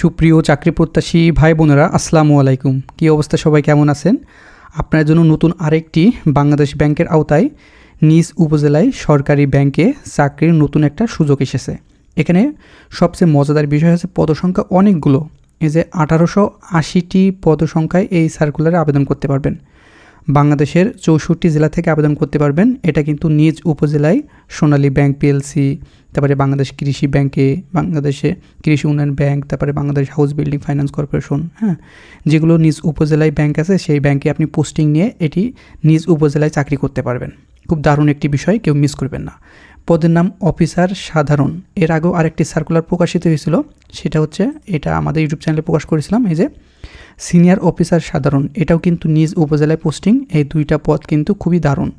সুপ্রিয় চাকরি প্রত্যাশী ভাই বোনেরা আসসালামু আলাইকুম। কী অবস্থা? সবাই কেমন আছেন? আপনার জন্য নতুন আরেকটি বাংলাদেশ ব্যাংকের আওতায় নিজ উপজেলায় সরকারি ব্যাংকে চাকরির নতুন একটা সুযোগ এসেছে। এখানে সবচেয়ে মজাদার বিষয় হচ্ছে পদসংখ্যা অনেকগুলো। এই যে আঠারোশো আশিটি পদসংখ্যায় এই সার্কুলারে আবেদন করতে পারবেন। বাংলাদেশের চৌষট্টি জেলা থেকে আবেদন করতে পারবেন। এটা কিন্তু নিজ উপজেলায় সোনালী ব্যাংক পিএলসি তারপরে বাংলাদেশ কৃষি ব্যাংকে, বাংলাদেশে কৃষি উন্নয়ন ব্যাংক, তারপরে Bangladesh house building finance corporation হ্যাঁ? যেগুলো নিজ উপজেলায় ব্যাংক আছে, সেই ব্যাংকে আপনি পোস্টিং নিয়ে এটি নিজ উপজেলায় চাকরি করতে পারবেন। খুব দারুণ একটি বিষয়, কেউ মিস করবেন না। পদের নাম অফিসার সাধারণ। এর আগেও আরেকটি সার্কুলার প্রকাশিত হয়েছিল, সেটা হচ্ছে এটা আমাদের ইউটিউব চ্যানেলে প্রকাশ করেছিলাম, এই যে সিনিয়র অফিসার সাধারণ। এটাও কিন্তু নিজ উপজেলায় পোস্টিং, এই দুইটা পদ কিন্তু খুবই দারুণ।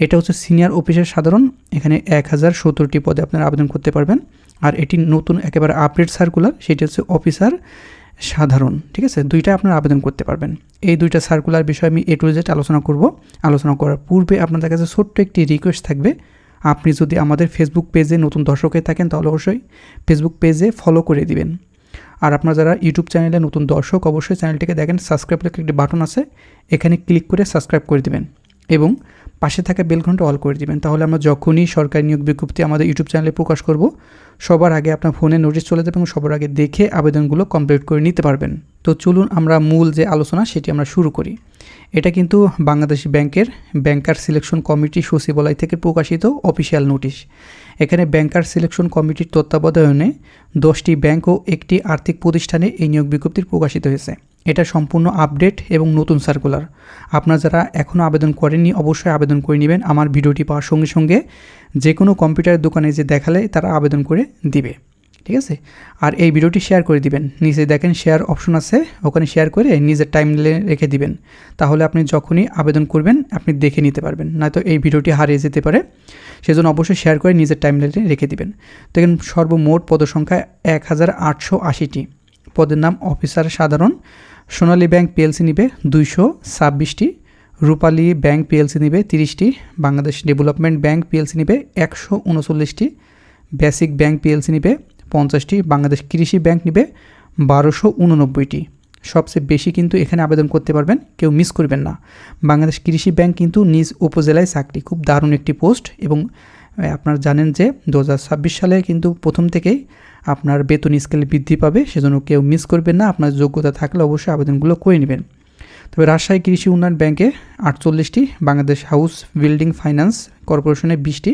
এটা হচ্ছে সিনিয়র অফিসার সাধারণ, এখানে এক হাজার সত্তরটি পদে আপনারা আবেদন করতে পারবেন। আর এটি নতুন একেবারে আপডেট সার্কুলার সেটি হচ্ছে অফিসার সাধারণ, ঠিক আছে? দুইটা আপনারা আবেদন করতে পারবেন। এই দুইটা সার্কুলার বিষয়ে আমি এ টু জেড আলোচনা করব। আলোচনা করার পূর্বে আপনাদের কাছে ছোট্ট একটি রিকোয়েস্ট থাকবে। আপনি যদি আমাদের ফেসবুক পেজে নতুন দর্শক হয়ে থাকেন, তাহলে অবশ্যই ফেসবুক পেজে ফলো করে দিবেন। আর আপনারা যারা ইউটিউব চ্যানেলে নতুন দর্শক, অবশ্যই চ্যানেলটিকে দেখেন, সাবস্ক্রাইব লেখা একটি বাটন আছে, এখানে ক্লিক করে সাবস্ক্রাইব করে দিবেন। এবং পাশে থাকা বেল ঘণ্টা অল করে দিবেন। তাহলে আমরা যখনই সরকারি নিয়োগ বিজ্ঞপ্তি আমাদের ইউটিউব চ্যানেলে প্রকাশ করব, সবার আগে আপনার ফোনে নোটিশ চলে যাবে এবং সবার আগে দেখে আবেদনগুলো কমপ্লিট করে নিতে পারবেন। তো চলুন আমরা মূল যে আলোচনা, সেটি আমরা শুরু করি। এটা কিন্তু বাংলাদেশ ব্যাংকের ব্যাংকার সিলেকশন কমিটি সচিবালয় থেকে প্রকাশিত অফিসিয়াল নোটিশ এখানে ব্যাংকার সিলেকশন কমিটির তত্ত্বাবধানে দশটি ব্যাংক ও একটি আর্থিক প্রতিষ্ঠানে এই নিয়োগ বিজ্ঞপ্তি প্রকাশিত হয়েছে। এটা সম্পূর্ণ আপডেট এবং নতুন সার্কুলার আপনারা যারা এখনও আবেদন করেননি, অবশ্যই আবেদন করে নেবেন। আমার ভিডিওটি পাওয়ার সঙ্গে সঙ্গে যে কোনো কম্পিউটারের দোকানে যে দেখালে তারা আবেদন করে দিবে। ঠিক আছে? আর এই ভিডিওটি শেয়ার করে দিবেন। নিচে দেখেন শেয়ার অপশন আছে। ওখানে শেয়ার করে নিজের টাইম রেখে দিবেন। তাহলে আপনি যখনই আবেদন করবেন, আপনি দেখে নিতে পারবেন। নয়তো এই ভিডিওটি হারিয়ে যেতে পারে। সেজন্য অবশ্যই শেয়ার করে নিজের টাইম রেখে দিবেন। দেখেন সর্বমোট পদসংখ্যা এক হাজার আটশো আশিটি। পদের নাম অফিসার সাধারণ। সোনালী ব্যাংক পিএলসি নিবে দুইশো ছাব্বিশটি, রূপালী ব্যাংক পিএলসি নিবে তিরিশটি, বাংলাদেশ ডেভেলপমেন্ট ব্যাংক পিএলসি নিবে একশো উনচল্লিশটি, বেসিক ব্যাংক পিএলসি নিবে পঞ্চাশটি, বাংলাদেশ কৃষি ব্যাংক নিবে বারোশো উননব্বইটি। সবচেয়ে বেশি কিন্তু এখানে আবেদন করতে পারবেন, কেউ মিস করবেন না। বাংলাদেশ কৃষি ব্যাংক কিন্তু নিজ উপজেলায় চাকরি। খুব দারুণ একটি পোস্ট এবং আপনারা জানেন যে দু হাজার ছাব্বিশ সালে কিন্তু প্রথম থেকেই আপনার বেতন স্কেল বৃদ্ধি পাবে, সেজন্য কেউ মিস করবেন না। আপনার যোগ্যতা থাকলে অবশ্যই আবেদনগুলো করে নেবেন। তবে রাজশাহী কৃষি উন্নয়ন ব্যাংকে আটচল্লিশটি, বাংলাদেশ হাউস বিল্ডিং ফাইন্যান্স কর্পোরেশনে বিশটি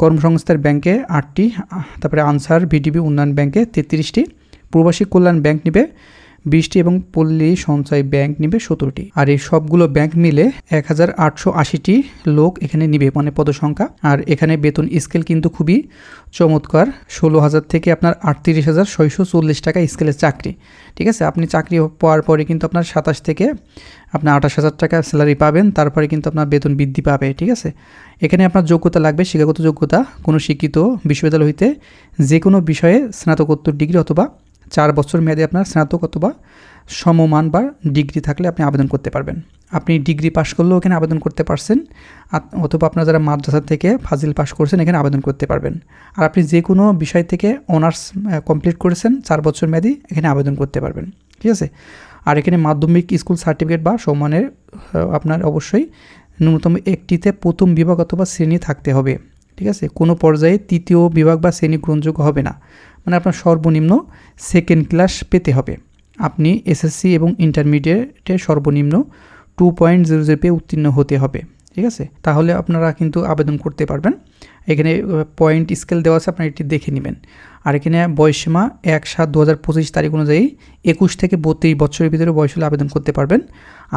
কর্মসংস্থার ব্যাংকে আটটি তারপরে আনসার ভিডিবি উন্নয়ন ব্যাংকে তেত্রিশটি, প্রবাসী কল্যাণ ব্যাংক নিবে বিশটি এবং পল্লী সঞ্চয় ব্যাংক নিবে সতেরোটি। আর এই সবগুলো ব্যাংক মিলে এক হাজার আটশো আশিটি লোক এখানে নিবে মানে পদসংখ্যা। আর এখানে বেতন স্কেল কিন্তু খুবই চমৎকার। ষোলো হাজার থেকে আপনার আটত্রিশ হাজার ছয়শো চল্লিশ টাকা স্কেলের চাকরি। ঠিক আছে? আপনি চাকরি পাওয়ার পরে কিন্তু আপনার সাতাশ থেকে আপনার আঠাশ হাজার টাকা স্যালারি পাবেন, তারপরে কিন্তু আপনার বেতন বৃদ্ধি পাবে। ঠিক আছে? এখানে আপনার যোগ্যতা লাগবে, শিক্ষাগত যোগ্যতা, কোনো শিক্ষিত বিশ্ববিদ্যালয় হইতে যে কোনো বিষয়ে স্নাতকোত্তর ডিগ্রি অথবা চার বছর মেয়াদে আপনার স্নাতক অথবা সমমান বা ডিগ্রি থাকলে আপনি আবেদন করতে পারবেন। আপনি ডিগ্রি পাশ করলেও এখানে আবেদন করতে পারছেন অথবা আপনার যারা মাদ্রাসা থেকে ফাজিল পাশ করছেন, এখানে আবেদন করতে পারবেন। আর আপনি যে কোনো বিষয় থেকে অনার্স কমপ্লিট করেছেন, চার বছর মেয়াদি এখানে আবেদন করতে পারবেন। ঠিক আছে? আর এখানে মাধ্যমিক স্কুল সার্টিফিকেট বা সম্মানের আপনার অবশ্যই ন্যূনতম একটিতে প্রথম বিভাগ অথবা শ্রেণি থাকতে হবে। ঠিক আছে? কোনো পর্যায়ে তৃতীয় বিভাগ বা শ্রেণি গ্রহণযোগ্য হবে না। মানে আপনার সর্বনিম্ন সেকেন্ড ক্লাস পেতে হবে। আপনি এসএসসি এবং ইন্টারমিডিয়েটে সর্বনিম্ন টু পয়েন্ট জিরো জিরো পেয়ে উত্তীর্ণ হতে হবে, ঠিক আছে? তাহলে আপনারা কিন্তু আবেদন করতে পারবেন। এখানে পয়েন্ট স্কেল দেওয়া আছে, আপনারা এটি দেখে নেবেন। আর এখানে বয়সীমা এক সাত দু হাজার পঁচিশ তারিখ অনুযায়ী একুশ থেকে বত্রিশ বছরের ভিতরে বয়স হলে আবেদন করতে পারবেন।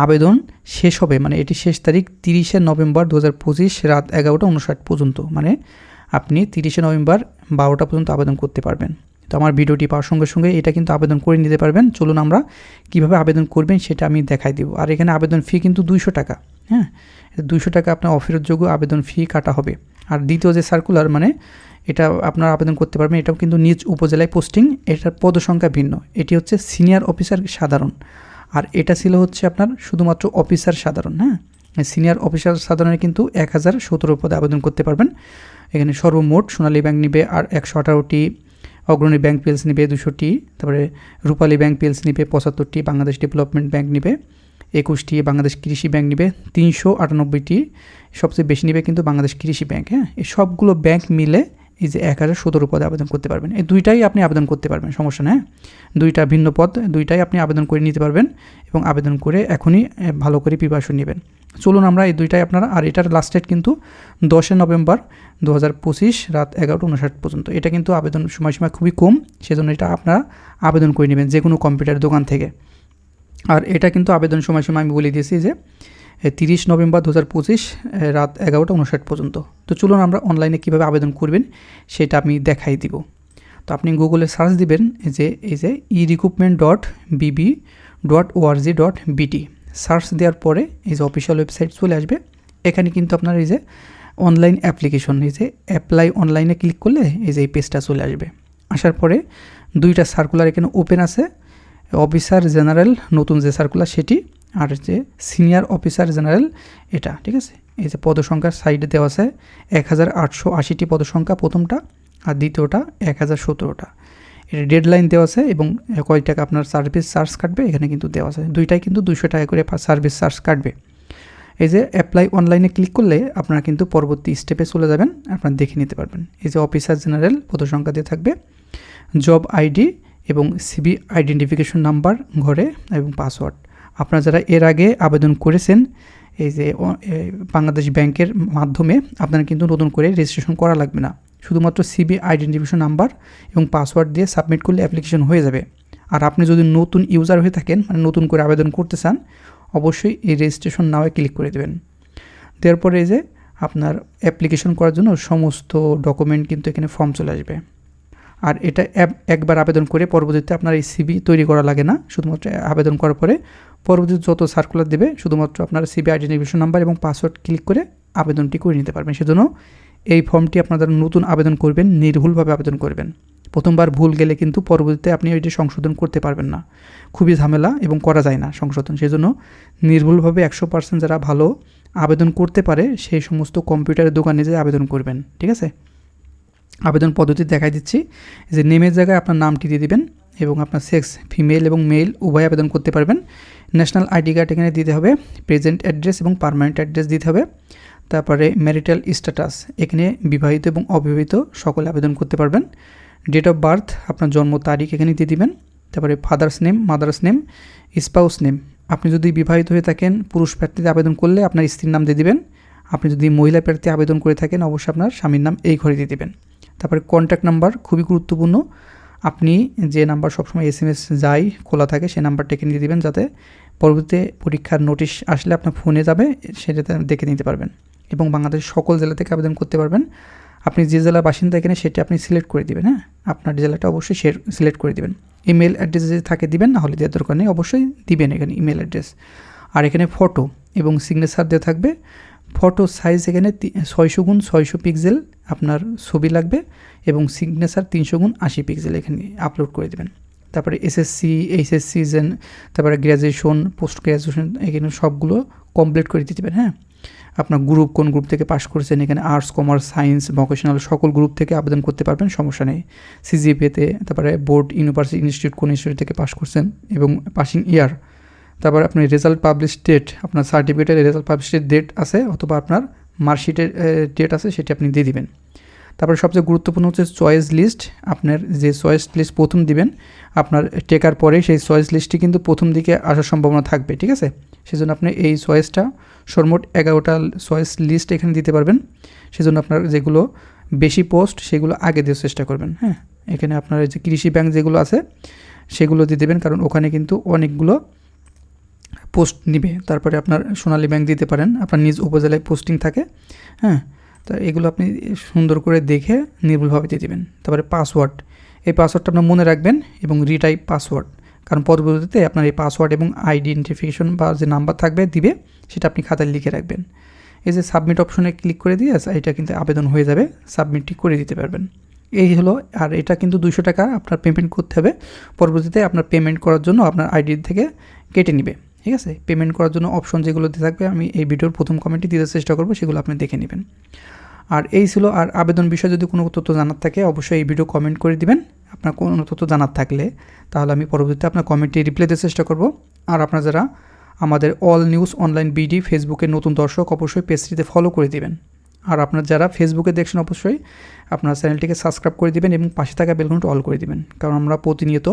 আবেদন শেষ হবে মানে এটি শেষ তারিখ তিরিশে নভেম্বর দু হাজার পঁচিশ রাত এগারোটা উনষাট পর্যন্ত মানে আপনি তিরিশে নভেম্বর বারোটা পর্যন্ত আবেদন করতে পারবেন। তো আমার ভিডিওটি পাওয়ার সঙ্গে সঙ্গে এটা কিন্তু আবেদন করে নিতে পারবেন। চলুন আমরা কীভাবে আবেদন করবেন সেটা আমি দেখাই দেবো। আর এখানে আবেদন ফি কিন্তু দুইশো টাকা হ্যাঁ? দুইশো টাকা আপনার অফেরতযোগ্য আবেদন ফি কাটা হবে। আর দ্বিতীয় যে সার্কুলার মানে এটা আপনারা আবেদন করতে পারবেন, এটাও কিন্তু নিজ উপজেলায় পোস্টিং এটার পদসংখ্যা ভিন্ন। এটি হচ্ছে সিনিয়র অফিসার সাধারণ। আর এটা ছিল হচ্ছে আপনার শুধুমাত্র অফিসার সাধারণ হ্যাঁ? সিনিয়র অফিসার সাধারণে কিন্তু এক হাজার সতেরো পদে আবেদন করতে পারবেন। এখানে সর্বমোট সোনালী ব্যাংক নিবে আর একশো আঠারোটি, অগ্রণী ব্যাংক পিএলসি নিবে দুশোটি, তারপরে রূপালী ব্যাংক পিএলসি নিবে পঁচাত্তরটি, বাংলাদেশ ডেভেলপমেন্ট ব্যাংক নিবে একুশটি, বাংলাদেশ কৃষি ব্যাংক নিবে তিনশো আটানব্বইটি, সবচেয়ে বেশি নিবে কিন্তু বাংলাদেশ কৃষি ব্যাংক হ্যাঁ? এই সবগুলো ব্যাংক মিলে এই যে এক হাজার সতেরো পদে আবেদন করতে পারবেন। এই দুইটাই আপনি আবেদন করতে পারবেন, সমস্যা নেই হ্যাঁ? দুইটা ভিন্ন পদ, দুইটাই আপনি আবেদন করে নিতে পারবেন এবং আবেদন করে এখনই ভালো করে প্রিপারেশন নেবেন। চলুন আমরা এই দুইটাই আপনারা, আর এটার লাস্ট ডেট কিন্তু দশই নভেম্বর দু হাজার পঁচিশ রাত এগারোটা উনষাট পর্যন্ত। এটা কিন্তু আবেদন সময়সীমা খুবই কম, সেজন্য এটা আপনারা আবেদন করে নেবেন যে কোনো কম্পিউটার দোকান থেকে। আর এটা কিন্তু আবেদন সময়সীমা আমি বলে দিয়েছি যে তিরিশ নভেম্বর দু হাজার পঁচিশ রাত এগারোটা উনষাট পর্যন্ত। তো চলুন আমরা অনলাইনে কীভাবে আবেদন করবেন সেটা আমি দেখাই দিব। তো আপনি গুগলে সার্চ দিবেন যে, এই যে E recruitment dot BB dot ORG dot BT search দেওয়ার পরে এই যে অফিসিয়াল ওয়েবসাইট চলে আসবে। এখানে কিন্তু আপনার এই যে অনলাইন অ্যাপ্লিকেশন এই যে অ্যাপ্লাই অনলাইনে ক্লিক করলে এই যে এই পেজটা চলে আসবে। আসার পরে দুইটা সার্কুলার এখানে ওপেন আছে। অফিসার জেনারেল নতুন যে সার্কুলার সেটি, আর যে সিনিয়র অফিসার জেনারেল এটা, ঠিক আছে? এই যে পদসংখ্যার সাইডে দেওয়া আছে, এক হাজার আটশো আশিটি পদসংখ্যা প্রথমটা, আর দ্বিতীয়টা এক হাজার সতেরোটা। এটা ডেডলাইন দেওয়া আছে এবং কয় টাকা আপনার সার্ভিস চার্জ কাটবে, এখানে কিন্তু দেওয়া আছে। দুইটাই কিন্তু দুশো টাকা করে সার্ভিস চার্জ কাটবে। এই যে অ্যাপ্লাই অনলাইনে ক্লিক করলে আপনারা কিন্তু পরবর্তী স্টেপে চলে যাবেন, আপনারা দেখে নিতে পারবেন। এই যে অফিসার জেনারেল পদসংখ্যা দিয়ে থাকবে জব আইডি এবং সিবি আইডেন্টিফিকেশন নাম্বার ঘরে এবং পাসওয়ার্ড আপনারা যারা এর আগে আবেদন করেছেন, এই যে বাংলাদেশ ব্যাংকের মাধ্যমে আপনারা কিন্তু নতুন করে রেজিস্ট্রেশন করা লাগবে না। শুধুমাত্র সিবি আইডেন্টিফিকেশন নাম্বার এবং পাসওয়ার্ড দিয়ে সাবমিট করলে অ্যাপ্লিকেশন হয়ে যাবে। আর আপনি যদি নতুন ইউজার হয়ে থাকেন মানে নতুন করে আবেদন করতে চান, অবশ্যই এই রেজিস্ট্রেশন নাওয়ে ক্লিক করে দেবেন। দেওয়ার পরে এই যে আপনার অ্যাপ্লিকেশন করার জন্য সমস্ত ডকুমেন্ট কিন্তু এখানে ফর্ম চলে আসবে। আর এটা একবার আবেদন করে পরবর্তীতে আপনার এই সিবি তৈরি করা লাগে না। শুধুমাত্র আবেদন করার পরে পরবর্তীতে যত সার্কুলার দেবে, শুধুমাত্র আপনার সিবি আইডেন্টিফিকেশন নাম্বার এবং পাসওয়ার্ড ক্লিক করে আবেদনটি করে নিতে পারবেন। সেজন্য এই ফর্মটি আপনারা নতুন আবেদন করবেন, নির্ভুলভাবে আবেদন করবেন। প্রথমবার ভুল গেলে কিন্তু পরবর্তীতে আপনি ওইটি সংশোধন করতে পারবেন না। খুবই ঝামেলা এবং করা যায় না সংশোধন, সেজন্য নির্ভুলভাবে একশো পার্সেন্ট যারা ভালো আবেদন করতে পারে, সেই সমস্ত কম্পিউটারের দোকানে যে আবেদন করবেন, ঠিক আছে? আবেদন পদ্ধতি দেখাই দিচ্ছি। যে নেমের জায়গায় আপনার নামটি দিয়ে দিবেন এবং আপনার সেক্স ফিমেল এবং মেল উভয় আবেদন করতে পারবেন। ন্যাশনাল আইডি কার্ড এখানে দিতে হবে প্রেজেন্ট অ্যাড্রেস এবং পার্মানেন্ট অ্যাড্রেস দিতে হবে। তারপরে ম্যারিটাল স্ট্যাটাস এখানে বিবাহিত এবং অবিবাহিত সকলে আবেদন করতে পারবেন। ডেট অফ বার্থ আপনার জন্ম তারিখ এখানে দিয়ে দিবেন। তারপরে father's name mother's name spouse name আপনি যদি বিবাহিত হয়ে থাকেন, পুরুষ প্রার্থীতে আবেদন করলে আপনার স্ত্রীর নাম দিয়ে দিবেন। আপনি যদি মহিলা প্রার্থী আবেদন করে থাকেন, অবশ্যই আপনার স্বামীর নাম এই ঘরে দিয়ে দিবেন। তারপরে কন্ট্যাক্ট নাম্বার খুবই গুরুত্বপূর্ণ। আপনি যে নাম্বার সবসময় এস এম এস যাই খোলা থাকে, সেই নাম্বারটা এখানে দিয়ে দিবেন যাতে পরবর্তীতে পরীক্ষার নোটিশ আসলে আপনার ফোনে যাবে, সেটাতে দেখে নিতে পারবেন। এবং বাংলাদেশের সকল জেলা থেকে আবেদন করতে পারবেন। আপনি যে জেলার বাসিন্দা এখানে, সেটা আপনি সিলেক্ট করে দিবেন হ্যাঁ? আপনার জেলাটা অবশ্যই শেয়ার সিলেক্ট করে দিবেন। ইমেল অ্যাড্রেস যদি থাকে দিবেন, না হলে দেওয়ার দরকার নেই, অবশ্যই দিবেন এখানে ইমেল অ্যাড্রেস আর এখানে ফটো এবং সিগনেচার দেওয়া থাকবে। ফটো সাইজ এখানে ছয়শো গুণ ছয়শো পিক্সেল আপনার ছবি লাগবে এবং সিগনেচার তিনশো গুণ আশি পিক্সেল এখানে আপলোড করে দেবেন। তারপরে এসএসসি এইচএসসি জেন তারপরে গ্র্যাজুয়েশন পোস্ট গ্র্যাজুয়েশন এখানে সবগুলো কমপ্লিট করে দিতে হ্যাঁ? আপনার গ্রুপ কোন গ্রুপ থেকে পাশ করেছেন, এখানে আর্টস কমার্স সায়েন্স ভোকেশনাল সকল গ্রুপ থেকে আবেদন করতে পারবেন, সমস্যা নেই। সিজিপিএতে তারপরে বোর্ড ইউনিভার্সিটি ইনস্টিটিউট কোন ইনস্টিটিউট থেকে পাশ করছেন এবং পাসিং ইয়ার তারপর আপনার রেজাল্ট পাবলিশ ডেট আপনার সার্টিফিকেটের রেজাল্ট পাবলিশের ডেট আছে অথবা আপনার মার্কশিটের ডেট আছে, সেটি আপনি দিয়ে দিবেন। তারপরে সবচেয়ে গুরুত্বপূর্ণ হচ্ছে চয়েস লিস্ট আপনার যে চয়েস লিস্ট প্রথম দিবেন, আপনার টেকার পরে সেই চয়েস লিস্টটি কিন্তু প্রথম দিকে আসার সম্ভাবনা থাকবে, ঠিক আছে? সেজন্য আপনি এই চয়েসটা সর্বমোট এগারোটা চয়েস লিস্ট এখানে দিতে পারবেন। সেজন্য আপনার যেগুলো বেশি পোস্ট সেগুলো আগে দেওয়ার চেষ্টা করবেন হ্যাঁ? এখানে আপনার যে কৃষি ব্যাংক যেগুলো আছে, সেগুলো দিয়ে দেবেন, কারণ ওখানে কিন্তু অনেকগুলো পোস্ট নিবে। তারপরে আপনার সোনালী ব্যাংক দিতে পারেন, আপনার নিজ উপজেলায় পোস্টিং থাকে হ্যাঁ? তা এগুলো আপনি সুন্দর করে দেখে নির্ভুলভাবে দিয়ে দেবেন। তারপরে পাসওয়ার্ড এই পাসওয়ার্ডটা আপনার মনে রাখবেন এবং রিটাইপ পাসওয়ার্ড কারণ পরবর্তীতে আপনার এই পাসওয়ার্ড এবং আইডেন্টিফিকেশন বা যে নাম্বার থাকবে, দিবে, সেটা আপনি খাতায় লিখে রাখবেন। এই যে সাবমিট অপশনে ক্লিক করে দিয়ে এটা কিন্তু আবেদন হয়ে যাবে সাবমিটটি করে দিতে পারবেন। এই হলো, আর এটা কিন্তু দুশো টাকা আপনার পেমেন্ট করতে হবে। পরবর্তীতে আপনার পেমেন্ট করার জন্য আপনার আইডি থেকে কেটে নেবে। ঠিক আছে? পেমেন্ট করার জন্য অপশন যেগুলো দিয়ে থাকবে, আমি এই ভিডিওর প্রথম কমেন্টে দিতে চেষ্টা করব, সেগুলো আপনি দেখে নেবেন। আর এই ছিল, আর আবেদন বিষয়ে যদি কোনো তথ্য জানার থাকে, অবশ্যই এই ভিডিও কমেন্ট করে দিবেন। আপনার কোনো তথ্য জানার থাকলে, তাহলে আমি পরবর্তীতে আপনার কমেন্টে রিপ্লাই দেওয়ার চেষ্টা করব। আর আপনারা যারা আমাদের অল নিউজ অনলাইন বিডি ফেসবুকের নতুন দর্শক, অবশ্যই পেজটিতে ফলো করে দিবেন। আর আপনার যারা ফেসবুকে দেখছেন, অবশ্যই আপনার চ্যানেলটিকে সাবস্ক্রাইব করে দিবেন এবং পাশে থাকা বেলঘন্টা অল করে দিবেন। কারণ আমরা প্রতিনিয়ত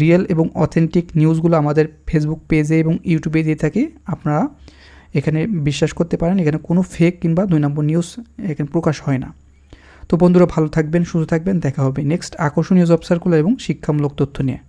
রিয়েল এবং অথেন্টিক নিউজগুলো আমাদের ফেসবুক পেজে এবং ইউটিউবে দিয়ে থাকি। আপনারা এখানে বিশ্বাস করতে পারেন, এখানে কোনো ফেক কিংবা দুই নম্বর নিউজ এখানে প্রকাশ হয় না। তো বন্ধুরা ভালো থাকবেন, সুস্থ থাকবেন, দেখা হবে নেক্সট আকর্ষণীয় জব সার্কুলার এবং শিক্ষামূলক তথ্য নিয়ে।